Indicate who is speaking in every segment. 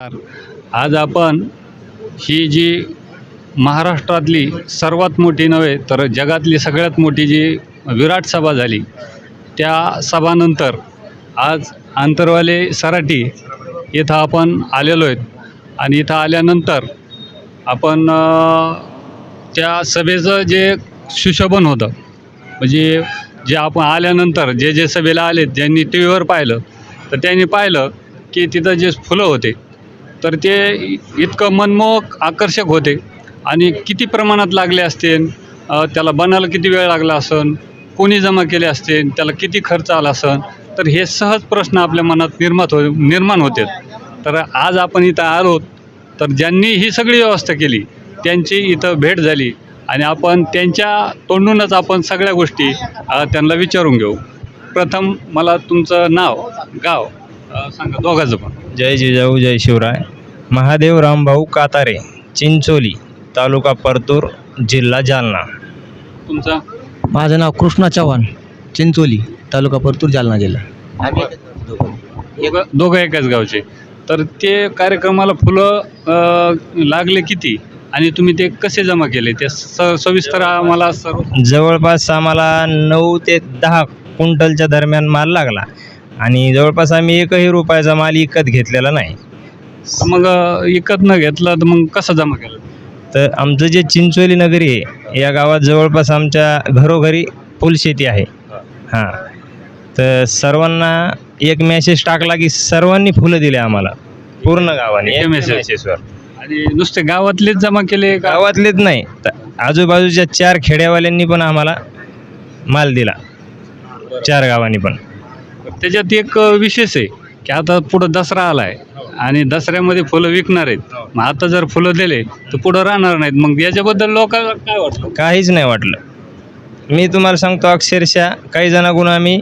Speaker 1: आज आपण ही जी महाराष्ट्रातली सर्वात मोठी नव्हे तर जगातली सगळ्यात मोठी जी विराट सभा झाली त्या सभानंतर आज आंतरवाले सराटी इथं आपण आलेलो आहेत. आणि इथं आल्यानंतर आपण त्या सभेचं जे सुशोभन होतं म्हणजे जे आपण आल्यानंतर जे जे सभेला आले ज्यांनी टी व्हीवर पाहिलं तर त्यांनी पाहिलं की तिथं जे फुलं होते तर ते इतकं मनमोहक आकर्षक होते. आणि किती प्रमाणात लागले असतील त्याला बनायला किती वेळ लागला असन कोणी जमा केले असतील त्याला किती खर्च आला असन तर हे सहज प्रश्न आपल्या मनात निर्मात हो निर्माण होते. तर आज आपण इथं आलो तर ज्यांनी ही सगळी व्यवस्था केली त्यांची इथं भेट झाली आणि आपण त्यांच्या तोंडूनच आपण सगळ्या गोष्टी त्यांना विचारून घेऊ. प्रथम मला तुमचं नाव गाव सांगा दोघांचं पण.
Speaker 2: जय जिजाऊ जय शिवराय. महादेव रामभाऊ कातारे चिंचोली तालुका परतूर जिल्हा जालना.
Speaker 1: तुमचं?
Speaker 3: माझं नाव कृष्णा चव्हाण चिंचोली तालुका परतूर जालना जिल्हा.
Speaker 1: दोघं? दोघं एकाच गावचे. तर ते कार्यक्रमाला फुलं अ, लागले किती? आणि तुम्ही ते कसे जमा केले? ते स सविस्तर आम्हाला सर्व
Speaker 2: जवळपास आम्हाला नऊ ते दहा क्विंटलच्या दरम्यान माल लागला. आणि जवळपास आम्ही एकही रुपयाचा माल विकत घेतलेला नाही.
Speaker 1: मग विकत न घेतलं तर मग कसं जमा केलं?
Speaker 2: तर आमचं जे चिंचोली नगरी आहे या गावात जवळपास आमच्या घरोघरी फुलशेती आहे. हां. तर सर्वांना एक मेसेज टाकला की सर्वांनी फुलं दिले आम्हाला. पूर्ण गावाने. मेसेजवर
Speaker 1: आणि नुसते गावातलेच जमा केले
Speaker 2: गावातलेच नाही. तर आजूबाजूच्या चार खेड्यावाल्यांनी पण आम्हाला माल दिला. चार गावांनी पण.
Speaker 1: त्याच्यात एक विशेष आहे की आता पुढं दसरा आला आहे आणि दसऱ्यामध्ये फुलं विकणार आहेत. मग आता जर फुलं दिले तर पुढं राहणार नाहीत. मग याच्याबद्दल लोकांना काय वाटतं?
Speaker 2: काहीच नाही वाटलं. मी तुम्हाला सांगतो अक्षरशः काही जणांकडून आम्ही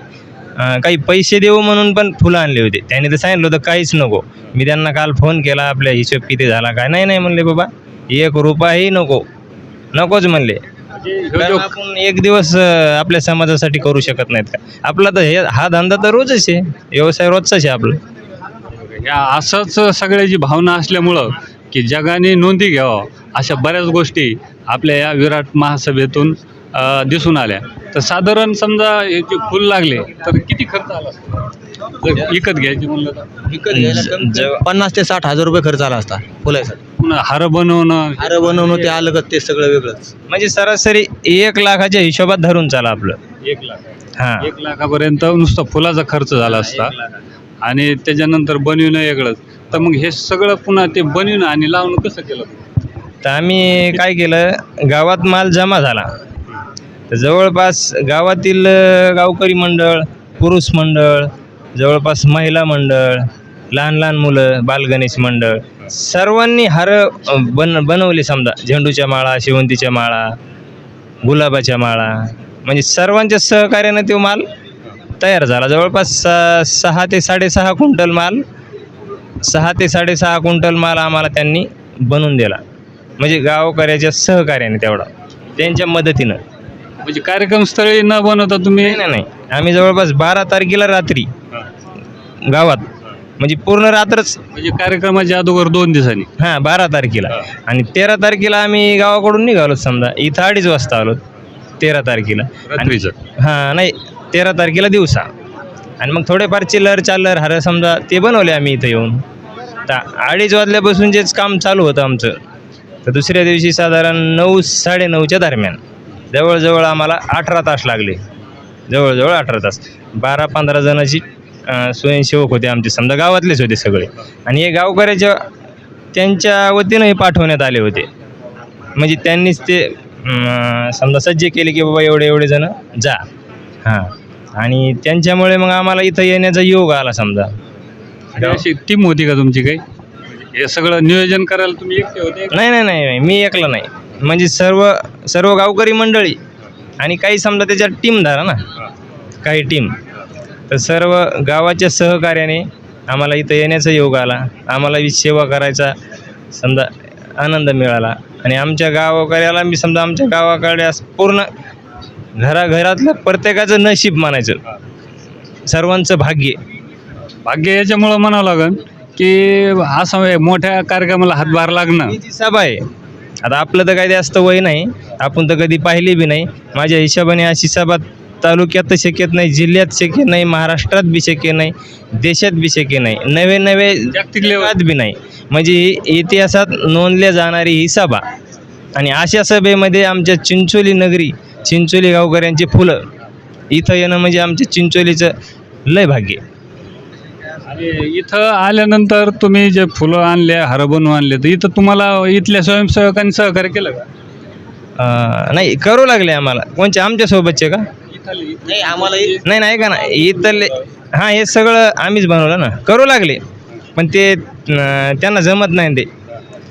Speaker 2: अं, काही पैसे देऊ म्हणून पण फुलं आणले होते. त्यांनी तर सांगितलं होतं काहीच नको. मी त्यांना काल फोन केला आपल्या हिशोब किती झाला काय? नाही नाही म्हणले बाबा एक रुपयाही नको. नकोच म्हणले. आपण एक दिवस अं, आपल्या समाजासाठी करू शकत नाहीत का? आपला तर हे हा धंदा तर रोजच आहे. व्यवसाय रोजचाच आहे आपला.
Speaker 1: या असंच सगळ्याची भावना असल्यामुळं की जगाने नोंदी घ्यावं अशा बऱ्याच गोष्टी आपल्या या विराट महासभेतून दिसून आल्या. तर साधारण समजा हे जे फुल लागले तर किती खर्च आला असता? जर विकत घ्यायचे म्हणलं तर.
Speaker 2: जेव्हा-
Speaker 3: पन्नास ते साठ हजार रुपये खर्च आला असता फुलासाठी
Speaker 1: पुन्हा हार बनवणं
Speaker 3: हार बनवणं ते आलं का ते सगळं वेगळंच.
Speaker 2: म्हणजे सरासरी एक लाखाच्या हिशोबात धरून चाला आपलं.
Speaker 1: एक लाख.
Speaker 2: हां.
Speaker 1: एक लाखापर्यंत नुसता फुलाचा खर्च झाला असता. आणि त्याच्यानंतर बनविणं वेगळंच. तर मग हे सगळं पुन्हा ते बनविणं आणि लावणं कसं केलं?
Speaker 2: तर आम्ही काय केलं गावात माल जमा झाला. तर जवळपास गावातील गावकरी मंडळ पुरुष मंडळ जवळपास महिला मंडळ लहान लहान मुलं बालगणेश मंडळ सर्वांनी हार बन बनवले समजा. झेंडूच्या माळा शेवंतीच्या माळा गुलाबाच्या माळा. म्हणजे सर्वांच्या सहकार्यानं तो माल तयार झाला. जवळपास स- सहा ते साडेसहा क्विंटल माल सहा ते साडेसहा क्विंटल माल आम्हाला त्यांनी बनवून दिला. म्हणजे गावकऱ्याच्या सहकार्याने तेवढा. त्यांच्या मदतीनं.
Speaker 1: म्हणजे कार्यक्रमस्थळी न बनवता तुम्ही
Speaker 2: नाही नाही आम्ही जवळपास बारा तारखेला रात्री गावात. म्हणजे पूर्ण रात्रच
Speaker 1: म्हणजे कार्यक्रमाच्या अगोदर दोन दिवसांनी.
Speaker 2: हां बारा तारखेला. आणि तेरा तारखेला आम्ही गावाकडून निघालो समजा. इथं अडीच वाजता आलो तेरा तारखेला. आणि
Speaker 1: रात्रीचं?
Speaker 2: हां नाही तेरा तारखेला दिवसा. आणि मग थोडेफार चिल्लर चालर हार समजा ते बनवले आम्ही इथं येऊन. तर अडीच वाजल्यापासून जेच काम चालू होतं आमचं. तर दुसऱ्या दिवशी साधारण नऊ साडेनऊच्या दरम्यान. जवळजवळ आम्हाला अठरा तास लागले. जवळजवळ अठरा तास. बारा पंधरा जणांची स्वयंसेवक होते आमचे. समजा गावातलेच होते सगळे. आणि हे गावकऱ्याच्या त्यांच्या वतीनं हे पाठवण्यात आले होते. म्हणजे त्यांनीच ते समजा सज्ज केले की बाबा एवढे एवढे जण जा. हां. आणि त्यांच्यामुळे मग आम्हाला इथं येण्याचा योग आला समजा.
Speaker 1: अशी टीम होती का तुमची काही? हे सगळं नियोजन करायला तुम्ही एकटे होते?
Speaker 2: नाही नाही नाही नाही. मी एकला नाही. म्हणजे सर्व सर्व गावकरी मंडळी आणि काही समजा त्याच्यात टीम धरा ना काही टीम तर सर्व गावाच्या सहकार्याने आम्हाला इथं येण्याचा योग आला. आम्हाला ही सेवा करायचा समजा आनंद मिळाला. आणि आमच्या गावकऱ्याला मी समजा आमच्या गावाकडे पूर्ण घराघरातलं प्रत्येकाचं नशीब मानायचं. सर्वांचं भाग्य.
Speaker 1: भाग्य याच्यामुळं म्हणावं लागेल की असं मोठ्या कार्यक्रमाला हातभार लागणं.
Speaker 2: सभा आहे? आता आपलं तर काही जास्त वय नाही. आपण तर कधी पाहिली बी नाही. माझ्या हिशोबाने अशी सभा तालुक्यात तर शक्यत नाही जिल्ह्यात शक्य नाही महाराष्ट्रात बी शक्य नाही देशात बी शक्य नाही. नवे नवे
Speaker 1: जागतिक.
Speaker 2: जगात बी नाही. म्हणजे ही इतिहासात नोंदल्या जाणारी ही सभा. आणि अशा सभेमध्ये आमच्या चिंचोली नगरी चिंचोली गावकऱ्यांची फुलं. इथं येणं म्हणजे आमच्या चिंचोलीचं लय भाग्य.
Speaker 1: इथं आल्यानंतर तुम्ही जे फुलं आणले हार बनवून आणले तर इथं तुम्हाला इथल्या स्वयंसेवकांनी सहकार्य केलं का?
Speaker 2: अं, नाही करू लागले आम्हाला. कोणच्या आमच्या सोबतचे का?
Speaker 3: नाही आम्हाला
Speaker 2: नाही नाही का ना. इथले हां हे सगळं आम्हीच बनवलं ना. करू लागले. पण ते अं, त्यांना जमत नाही ते.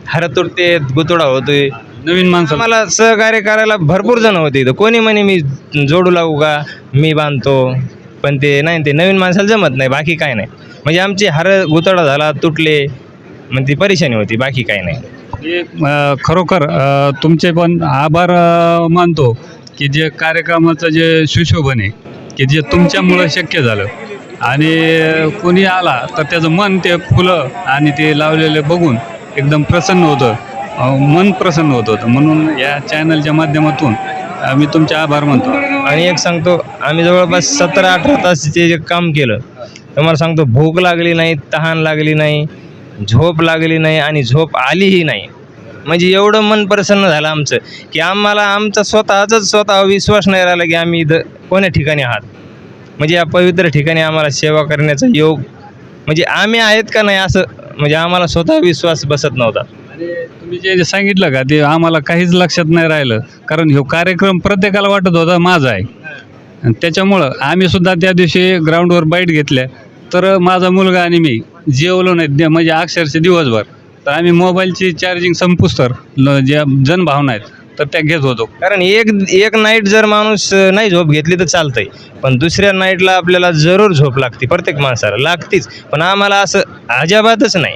Speaker 2: हार तुटते गुतोडा होतोय.
Speaker 1: नवीन माणसं.
Speaker 2: मला सहकार्य करायला भरपूर जण होते इथं. कोणी म्हणे मी जोडू लागू का? मी बांधतो. पण ते नाही ते नवीन माणसाला जमत नाही बाकी काय नाही. म्हणजे आमची हार गुतडा झाला तुटले मग ती परेशानी होती बाकी काय नाही.
Speaker 1: खरोखर तुमचे पण आभार मानतो की जे कार्यक्रमाचं जे सुशोभन आहे की जे तुमच्यामुळं शक्य झालं. आणि कोणी आला तर त्याचं मन ते फुलं आणि ते लावलेले बघून एकदम प्रसन्न होतं मन प्रसन्न होत होतं. म्हणून या चॅनलच्या माध्यमातून आम्ही तुमचे आभार मानतो.
Speaker 2: आणि एक सांगतो आम्ही जवळपास सतरा अठरा तास ते जे काम केलं तुम्हाला सांगतो भूक लागली नाही तहान लागली नाही झोप लागली नाही आणि झोप आलीही नाही. म्हणजे एवढं मन प्रसन्न झालं आमचं की आम्हाला आमचा स्वतःचाच स्वतः विश्वास नाही राहिला की आम्ही इथं कोण्या ठिकाणी आहात. म्हणजे या पवित्र ठिकाणी आम्हाला सेवा करण्याचा योग म्हणजे आम्ही आहेत का नाही असं म्हणजे आम्हाला स्वतः विश्वास बसत नव्हता.
Speaker 1: तुम्ही जे सांगितलं का ते आम्हाला काहीच लक्षात नाही राहिलं. कारण ह्यो कार्यक्रम प्रत्येकाला वाटत होता माझा आहे. आणि त्याच्यामुळं आम्ही सुद्धा त्या दिवशी ग्राउंडवर बाईट घेतल्या. तर माझा मुलगा आणि मी जेवलो नाही म्हणजे अक्षरशः दिवसभर. तर आम्ही मोबाईलची चार्जिंग संपूस तर ल- ज्या जनभावना आहेत तर त्या घेत होतो.
Speaker 2: कारण एक एक नाईट जर माणूस अ, नाही झोप घेतली तर चालतंय. पण दुसऱ्या नाईटला आपल्याला जरूर झोप लागते प्रत्येक माणसाला लागतीच. पण आम्हाला असं अजाबातच नाही.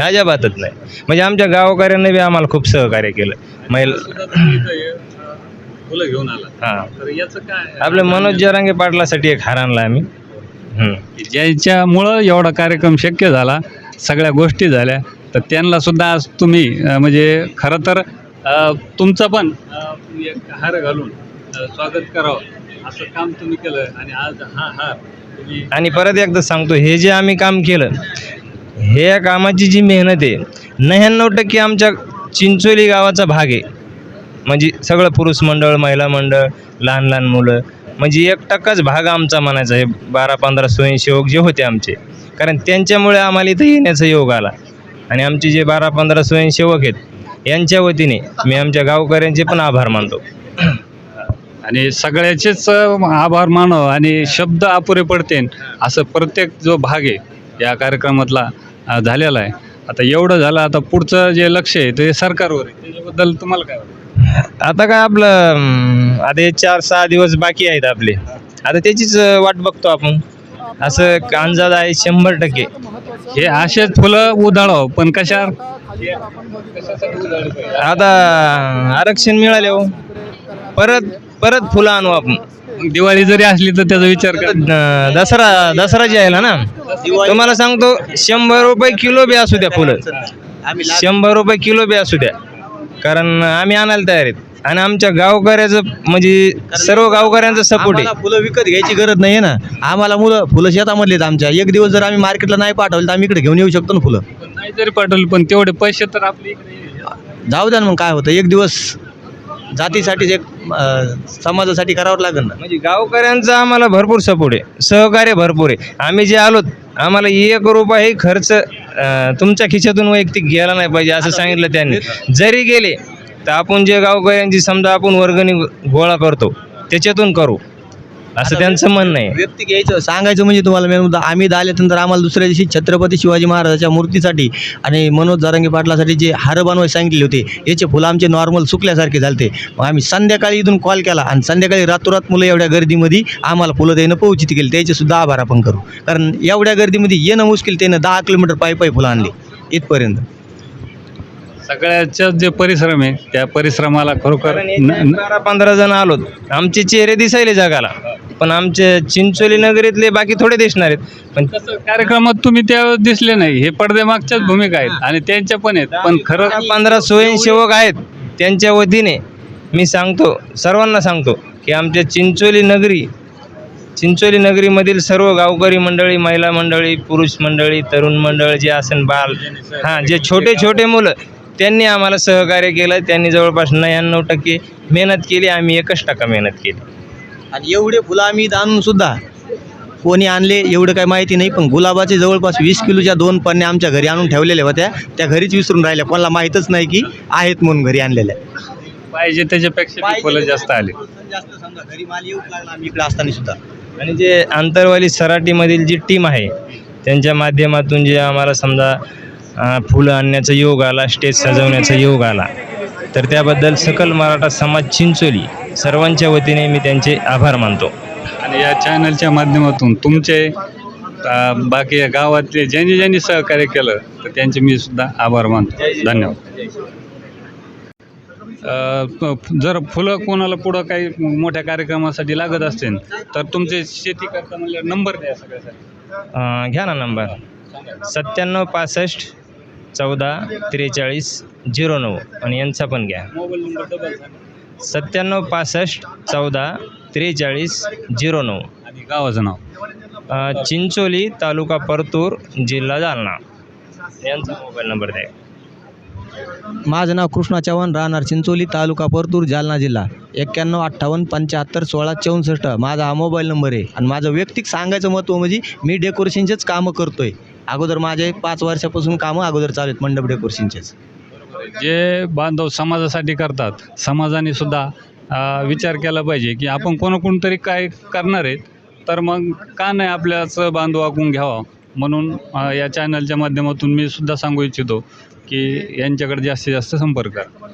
Speaker 2: अजाबातच नाही. म्हणजे आमच्या गावकऱ्यांनी बी आम्हाला खूप सहकार्य केलं. मैल
Speaker 1: फुलं घेऊन आला.
Speaker 2: हां.
Speaker 1: तर याचं काय?
Speaker 2: आपल्या मनोज जरांगे पाटलासाठी एक हार आणला आम्ही.
Speaker 1: ज्याच्यामुळं एवढा कार्यक्रम शक्य झाला सगळ्या गोष्टी झाल्या तर त्यांना सुद्धा आज तुम्ही म्हणजे खरं तर तुमचं पण एक हार घालून स्वागत करावं असं काम तुम्ही केलं आणि आज हा हार
Speaker 2: आणि परत एकदा सांगतो हे जे आम्ही काम केलं हे या कामाची जी मेहनत आहे नव्याण्णव टक्के आमच्या चिंचोली गावाचा भाग आहे. म्हणजे सगळं पुरुष मंडळ महिला मंडळ लहान लहान मुलं म्हणजे एक टक्काच भाग आमचा म्हणायचा हे बारा पंधरा स्वयंसेवक जे होते आमचे. कारण त्यांच्यामुळे आम्हाला इथं येण्याचा योग आला. आणि आमचे जे बारा पंधरा स्वयंसेवक आहेत यांच्या वतीने मी आमच्या गावकऱ्यांचे पण आभार मानतो.
Speaker 1: आणि सगळ्याचेच आभार मानव आणि शब्द अपुरे पडते असं प्रत्येक जो भाग आहे या कार्यक्रमातला झालेला आहे. आता एवढं झालं आता पुढचं जे लक्ष आहे ते सरकारवर आहे. त्याच्याबद्दल तुम्हाला काय वाटतं?
Speaker 2: आता काय आपलं अं, आता हे चार सहा दिवस बाकी आहेत आपले. आता त्याचीच अं, वाट बघतो आपण. असं अंदाज आहे शंभर टक्के.
Speaker 1: हे असेच फुलं उधाळावं पण कशावर
Speaker 2: आता आरक्षण मिळाले हो. परत परत फुलं आणू आपण.
Speaker 1: दिवाळी जरी असली तर त्याचा विचार कर.
Speaker 2: दसरा दसरा जे आहे ना तुम्हाला सांगतो शंभर रुपये किलो बी असू द्या फुलं. शंभर रुपये किलो बी असू द्या. कारण आम्ही आणायला तयार आहेत. आणि आमच्या गावकऱ्याचं म्हणजे सर्व गावकऱ्यांचा सपोर्ट आहे.
Speaker 3: फुलं विकत घ्यायची गरज नाही ना. आम्हाला मुलं फुलं शेतामधले आहेत आमच्या. एक दिवस जर आम्ही मार्केटला नाही पाठवलं तर आम्ही इकडे घेऊन येऊ शकतो ना फुलं.
Speaker 1: नाही जरी पाठवलं पण तेवढे पैसे तर आपले इकडे.
Speaker 3: जाऊ द्या ना मग काय होतं? एक दिवस जातीसाठी एक समाजासाठी करावं लागेल ना.
Speaker 2: म्हणजे गावकऱ्यांचा आम्हाला भरपूर सपोर्ट आहे. सहकार्य भरपूर आहे. आम्ही जे आलोत आम्हाला एक रुपयाही खर्च तुमच्या खिशातून वैयक्तिक गेला नाही पाहिजे असं सांगितलं त्यांनी. जरी गेले तर आपण जे गावकऱ्यांची समजा आपण वर्गणी गोळा करतो त्याच्यातून करू. असं त्यांचं म्हणणं आहे.
Speaker 3: व्यक्ती घ्यायचं सांगायचं म्हणजे तुम्हाला मेन मुद्दा आम्ही आल्यानंतर आम्हाला दुसऱ्या दिवशी छत्रपती शिवाजी महाराजाच्या मूर्तीसाठी आणि मनोज जारंगे पाटलासाठी जे हार बनवायला सांगितले होते याचे फुलं आमचे नॉर्मल सुकल्यासारखे झालते. मग आम्ही संध्याकाळी इथून कॉल केला आणि संध्याकाळी रातोरात मुलं एवढ्या गर्दीमध्ये आम्हाला फुलं देणं पोहोचित केली. त्याचे सुद्धा आभार आपण करू. कारण एवढ्या गर्दीमध्ये येणं मुश्किल त्यानं दहा किलोमीटर पायी पायी फुलं आणली. इथपर्यंत.
Speaker 1: सगळ्याच्या जे परिश्रम आहे त्या परिश्रमाला खरोखर
Speaker 2: पंधरा जण आलोत. आमचे चेहरे दिसायले जगाला. पण आमच्या चिंचोली नगरीतले बाकी थोडे दिसणार आहेत. पण
Speaker 1: कार्यक्रमात तुम्ही त्यावेळेस दिसले नाही. हे पडद्यामागच्याच भूमिका आहेत आणि त्यांच्या पण आहेत. पण खरं
Speaker 2: पंधरा स्वयंसेवक आहेत. त्यांच्या वतीने मी सांगतो सर्वांना सांगतो की आमच्या चिंचोली नगरी चिंचोली नगरीमधील सर्व गावकरी मंडळी महिला मंडळी पुरुष मंडळी तरुण मंडळ जे असेल बाल हां जे छोटे छोटे मुलं त्यांनी आम्हाला सहकार्य केलं. त्यांनी जवळपास नव्याण्णव टक्के मेहनत केली. आम्ही एकच टक्का मेहनत केली.
Speaker 3: आणि एवढे फुलं आम्ही आणून सुद्धा कोणी आणले एवढं काही माहिती नाही पण गुलाबाचे जवळपास वीस किलोच्या दोन पन्न्या आमच्या घरी आणून ठेवलेल्या होत्या. त्या घरीच विसरून राहिल्या. कोणाला माहीतच नाही की आहेत म्हणून घरी आणलेल्या.
Speaker 1: पाहिजे त्याच्यापेक्षा ती फुलं जास्त आली.
Speaker 3: जास्त. समजा घरी माल येऊ लागला आम्ही इकडे असताना सुद्धा.
Speaker 2: आणि जे आंतरवाली सराटीमधील जी टीम आहे त्यांच्या माध्यमातून जे आम्हाला समजा अं, फुलं आणण्याचा योग आला स्टेज सजवण्याचा योग आला तर त्याबद्दल सकल मराठा समाज चिंचोली सर्वांच्या वतीने मी त्यांचे आभार मानतो.
Speaker 1: आणि या चॅनलच्या माध्यमातून तुमचे बाकी गावातले ज्यांनी ज्यांनी सहकार्य केलं तर त्यांचे मी सुद्धा आभार मानतो. धन्यवाद. जर फुलं कोणाला पुढं काही मोठ्या कार्यक्रमासाठी लागत असतील तर तुमचे शेती करता म्हणल्यावर नंबर द्या सगळ्यासाठी.
Speaker 2: घ्या ना नंबर. सत्त्याण्णव पासष्ट चौदा त्रेचाळीस झिरो नऊ आणि यांचा पण घ्या.
Speaker 1: मोबाईल नंबर डबल
Speaker 2: सत्त्याण्णव पासष्ट चौदा त्रेचाळीस झिरो नऊ.
Speaker 1: आणि गावाचं नाव?
Speaker 2: अ, चिंचोली तालुका परतूर जिल्हा जालना. यांचा मोबाईल नंबर द्या
Speaker 3: माझं नाव कृष्णा चव्हाण राहणार चिंचोली तालुका परतूर जालना जिल्हा. एक्क्याण्णव अठ्ठावन्न पंच्याहत्तर सोळा चौसष्ट. माझा हा मोबाईल नंबर आहे. आणि माझं वैयक्तिक सांगायचं महत्त्व म्हणजे मी डेकोरेशनचेच कामं करतो आहे अगोदर माझे पाच वर्षापासून कामं अगोदर चालू आहेत मंडप डेकोरेशनचेच.
Speaker 1: जे बांधव समाजासाठी करतात समाजाने सुद्धा विचार केला पाहिजे की आपण कोणाकडून तरी काय करणार आहेत तर मग का नाही आपल्याच बांधव आकून घ्यावा? म्हणून या चॅनलच्या माध्यमातून मी सुद्धा सांगू इच्छितो की यांच्याकडे जास्तीत जास्त संपर्क करा.